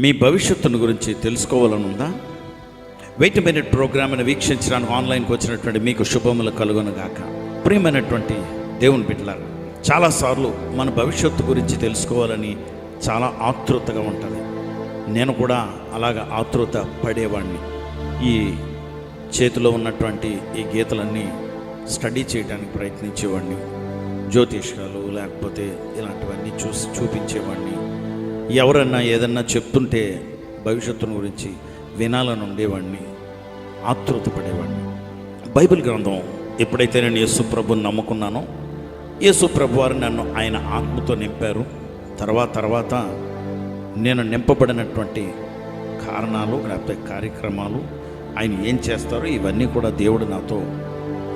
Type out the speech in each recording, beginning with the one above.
మీ భవిష్యత్తును గురించి తెలుసుకోవాలనుందా? Wait minute ప్రోగ్రామ్ని వీక్షించడానికి ఆన్లైన్కి వచ్చినటువంటి మీకు శుభములు కలుగునుగాక. ప్రియమైనటువంటి దేవుని బిడ్డలారు చాలాసార్లు మన భవిష్యత్తు గురించి తెలుసుకోవాలని చాలా ఆతృతగా ఉంటుంది. నేను కూడా అలాగ ఆతృత పడేవాడిని ఈ చేతిలో ఉన్నటువంటి ఈ గీతలన్నీ స్టడీ చేయడానికి ప్రయత్నించేవాడిని జ్యోతిష్కాలు లేకపోతే ఇలాంటివన్నీ చూసి చూపించేవాడిని ఎవరన్నా ఏదన్నా చెప్తుంటే భవిష్యత్తును గురించి వినాలని ఉండేవాడిని ఆతృత పడేవాడిని బైబిల్ గ్రంథం ఎప్పుడైతే నేను యేసుప్రభుని నమ్ముకున్నానో యేసుప్రభు వారు నన్ను ఆయన ఆత్మతో నింపారు. తర్వాత తర్వాత నేను నింపబడినటువంటి కారణాలు లేకపోతే కార్యక్రమాలు ఆయన ఏం చేస్తారో ఇవన్నీ కూడా దేవుడు నాతో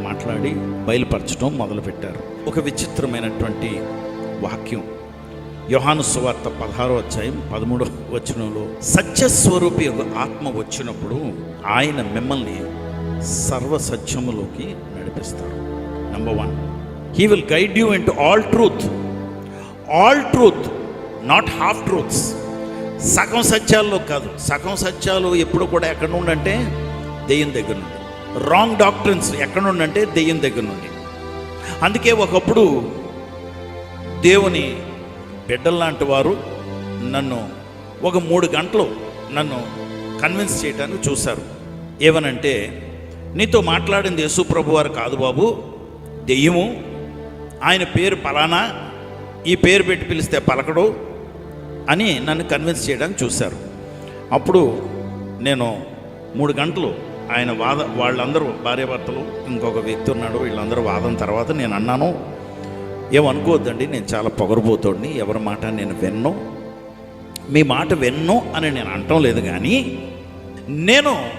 మాట్లాడి బయలుపరచడం మొదలుపెట్టారు. ఒక విచిత్రమైనటువంటి వాక్యం. యోహాను సువార్త పదహారో అధ్యాయం పదమూడో వచనంలో సత్యస్వరూపి యొక్క ఆత్మ వచ్చినప్పుడు ఆయన మిమ్మల్ని సర్వ సత్యములోకి నడిపిస్తాడు. Number one he will guide you into all truth all truth not half truths సగం సత్యాల్లో కాదు సగం సత్యాలు ఎప్పుడు కూడా ఎక్కడ నుండి అంటే దెయ్యం దగ్గర నుండి. రాంగ్ డాక్టర్స్ ఎక్కడ నుండి అంటే దెయ్యం దగ్గర నుండి. అందుకే ఒకప్పుడు దేవుని బిడ్డల్లాంటి వారు నన్ను ఒక మూడు గంటలు నన్ను కన్విన్స్ చేయడానికి చూశారు. ఏమనంటే నీతో మాట్లాడింది యేసుప్రభు వారు కాదు బాబు దెయ్యము. ఆయన పేరు పలానా ఈ పేరు పెట్టి పిలిస్తే పలకడు అని నన్ను కన్విన్స్ చేయడానికి చూశారు. అప్పుడు నేను మూడు గంటలు ఆయన వాద వాళ్ళందరూ భార్యాభర్తలు ఇంకొక వ్యక్తి ఉన్నాడు వీళ్ళందరూ వాదం తర్వాత నేను అన్నాను ఏమనుకోవద్దండి నేను చాలా పొగరబోతోడిని ఎవరి మాట నేను విన్ను. మీ మాట విన్ను అని నేను అనటం లేదు కానీ నేను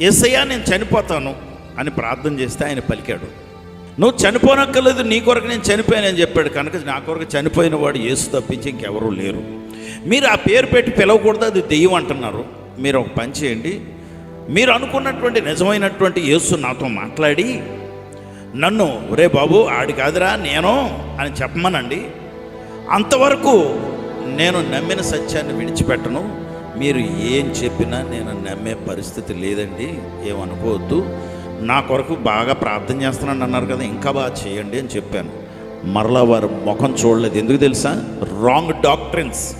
ఎస్ఐయా నేను చనిపోతాను అని ప్రార్థన చేస్తే ఆయన పలికాడు. నువ్వు చనిపోనక్కర్లేదు నీ కొరకు నేను చనిపోయానని చెప్పాడు. కనుక నా కొరకు చనిపోయిన వాడు యేసు తప్పించి ఇంకెవరూ లేరు. మీరు ఆ పేరు పెట్టి పిలవకూడదు అది దెయ్యం అంటున్నారు. మీరు ఒక పని చేయండి. మీరు అనుకున్నటువంటి నిజమైనటువంటి యేసు నాతో మాట్లాడి నన్ను రే బాబు ఆడి కాదురా నేను అని చెప్పమనండి. అంతవరకు నేను నమ్మిన సత్యాన్ని విడిచిపెట్టను. మీరు ఏం చెప్పినా నేను నమ్మే పరిస్థితి లేదండి. ఏమనుకోవద్దు. నా కొరకు బాగా ప్రార్థన చేస్తున్నాను అన్నారు కదా ఇంకా బాగా చేయండి అని చెప్పాను. మరలా వారు ముఖం చూడలేదు. ఎందుకు తెలుసా? రాంగ్ డాక్టరిన్స్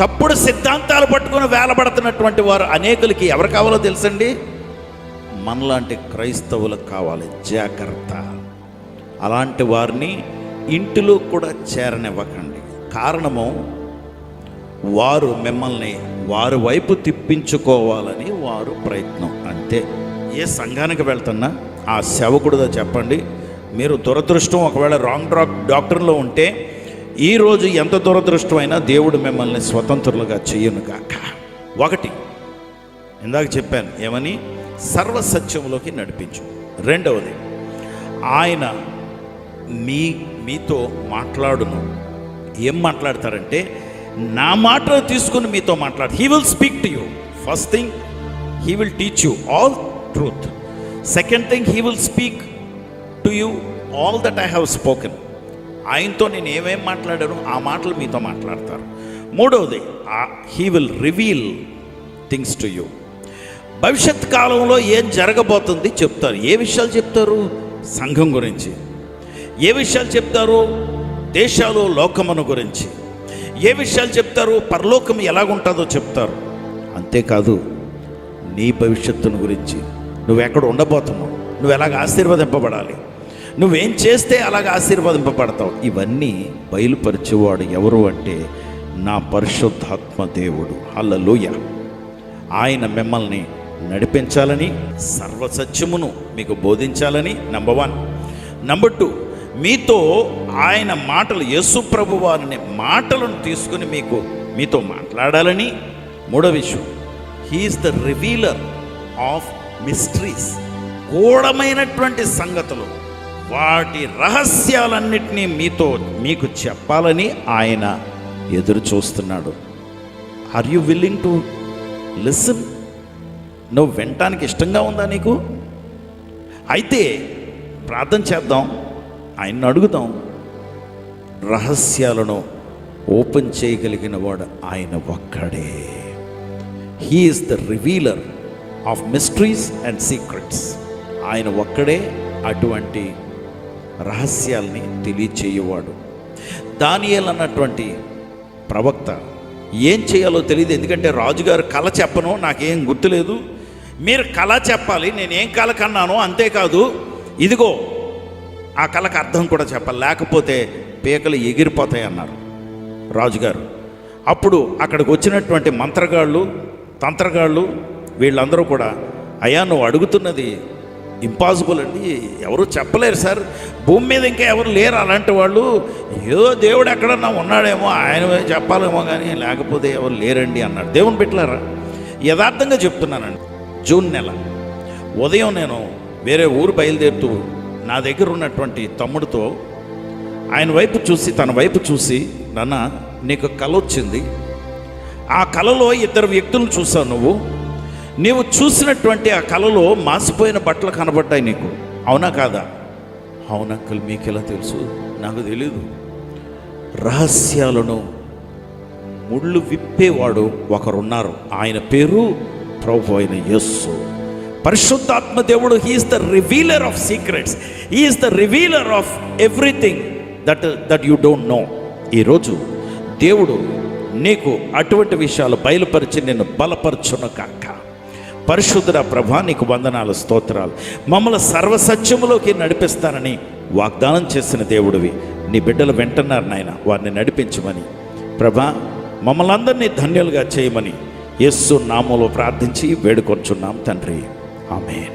తప్పుడు సిద్ధాంతాలు పట్టుకుని వేలబడుతున్నటువంటి వారు అనేకులకి ఎవరు కావాలో తెలుసండి? మనలాంటి క్రైస్తవులకు కావాలి. జాగ్రత్త. అలాంటి వారిని ఇంటిలో కూడా చేరనివ్వకండి. కారణము వారు మిమ్మల్ని వారి వైపు తిప్పించుకోవాలని వారు ప్రయత్నం. అంతే. ఏ సంఘానికి వెళ్తున్నా ఆ సేవకుడితో చెప్పండి. మీరు దురదృష్టం ఒకవేళ రాంగ్ డాక్ డాక్టర్లో ఉంటే ఈరోజు ఎంత దురదృష్టమైనా దేవుడు మిమ్మల్ని స్వతంత్రులుగా చేయను కాక ఒకటి ఇందాక చెప్పాను ఏమని? సర్వసత్యంలోకి నడిపించు. రెండవది ఆయన మీ మీతో మాట్లాడును. ఏం మాట్లాడతారంటే నా మాటలు తీసుకుని మీతో మాట్లాడు. He will speak to you first thing he will teach you all truth second thing he will speak to you all that I have spoken ఆయనతో నేను ఏమేం మాట్లాడాను ఆ మాటలు మీతో మాట్లాడతారు. మూడవది he will reveal things to you భవిష్యత్ కాలంలో ఏం జరగబోతుంది చెప్తారు. ఏ విషయాలు చెప్తారు? సంఘం గురించి. ఏ విషయాలు చెప్తారు? దేశాలు లోకమును గురించి. ఏ విషయాలు చెప్తారు? పరలోకం ఎలాగుంటుందో చెప్తారు. అంతేకాదు నీ భవిష్యత్తును గురించి. నువ్వు ఎక్కడ ఉండబోతున్నావు? నువ్వు ఎలాగ ఆశీర్వదింపబడాలి? నువ్వేం చేస్తే అలాగ ఆశీర్వదింపబడతావు? ఇవన్నీ బయలుపరిచేవాడు ఎవరు అంటే నా పరిశుద్ధాత్మ దేవుడు. అల్లలోయ ఆయన మిమ్మల్ని నడిపించాలని సర్వసత్యమును మీకు బోధించాలని నంబర్ వన్. నంబర్ టూ మీతో ఆయన మాటలు యేసు ప్రభు వారిని మాటలను తీసుకుని మీకు మీతో మాట్లాడాలని. మూడో విషయం he is the revealer of mysteries గూఢమైనటువంటి సంగతులు వాటి రహస్యాలన్నిటినీ మీతో మీకు చెప్పాలని ఆయన ఎదురు చూస్తున్నాడు. Are you willing to listen నువ్వు వినటానికి ఇష్టంగా ఉందా నీకు? అయితే ప్రార్థన చేద్దాం ఆయన్ని అడుగుదాం. రహస్యాలను ఓపెన్ చేయగలిగిన వాడు ఆయన ఒక్కడే. He is the revealer of mysteries and secrets ఆయన ఒక్కడే అటువంటి రహస్యాల్ని తెలియచేయవాడు. దానియల్ అన్నటువంటి ప్రవక్త ఏం చేయాలో తెలియదు ఎందుకంటే రాజుగారు కళ చెప్పను నాకేం గుర్తులేదు. మీరు కళ చెప్పాలి నేనేం కళ కన్నానో అంతేకాదు ఇదిగో ఆ కళకు అర్థం కూడా చెప్పాలి లేకపోతే పీకలు ఎగిరిపోతాయి అన్నారు రాజుగారు. అప్పుడు అక్కడికి వచ్చినటువంటి మంత్రగాళ్ళు తంత్రగాళ్ళు వీళ్ళందరూ కూడా అయ్యా నువ్వు అడుగుతున్నది ఇంపాసిబుల్ అండి ఎవరు చెప్పలేరు సార్. భూమి మీద ఇంకా ఎవరు లేరు అలాంటి వాళ్ళు. ఏదో దేవుడు ఎక్కడన్నా ఉన్నాడేమో ఆయన చెప్పాలేమో కానీ లేకపోతే ఎవరు లేరండి అన్నాడు దేవుని పెట్టలేరా యథార్థంగా చెప్తున్నానండి. జూన్ నెల. ఉదయం నేను వేరే ఊరు బయలుదేరుతూ నా దగ్గర ఉన్నటువంటి తమ్ముడితో ఆయన వైపు చూసి తన వైపు చూసి నాన్న నీకు కల వచ్చింది. ఆ కలలో ఇద్దరు వ్యక్తులను చూసావు నువ్వు. నీవు చూసినటువంటి ఆ కలలో మాసిపోయిన బట్టలు కనబడ్డాయి నీకు. అవునా కాదా? అవునక్కలు మీకు ఎలా తెలుసు? నాకు తెలీదు. రహస్యాలను ముళ్ళు విప్పేవాడు ఒకరున్నారు. ఆయన పేరు ప్రభు అయిన యస్సు పరిశుద్ధాత్మ దేవుడు he is the revealer of secrets is the revealer of everything that that you don't know ఈరోజు దేవుడు నీకు అటువంటి విషయాలు బయలుపరిచి నిన్ను బలపరచును కాక పరిశుద్ధ ప్రభా నీకు వందనాలు స్తోత్రాలు. మమ్మల్ని సర్వసత్యములోకి నడిపిస్తానని వాగ్దానం చేసిన దేవుడివి. నీ బిడ్డలు వెంటన్నారు నాయన వారిని నడిపించమని. ప్రభా మమ్మల్ని అందరినీ ధన్యులుగా చేయమని యస్సు నామంలో ప్రార్థించి వేడుకొంచున్నాం తండ్రి. ఆమెన్.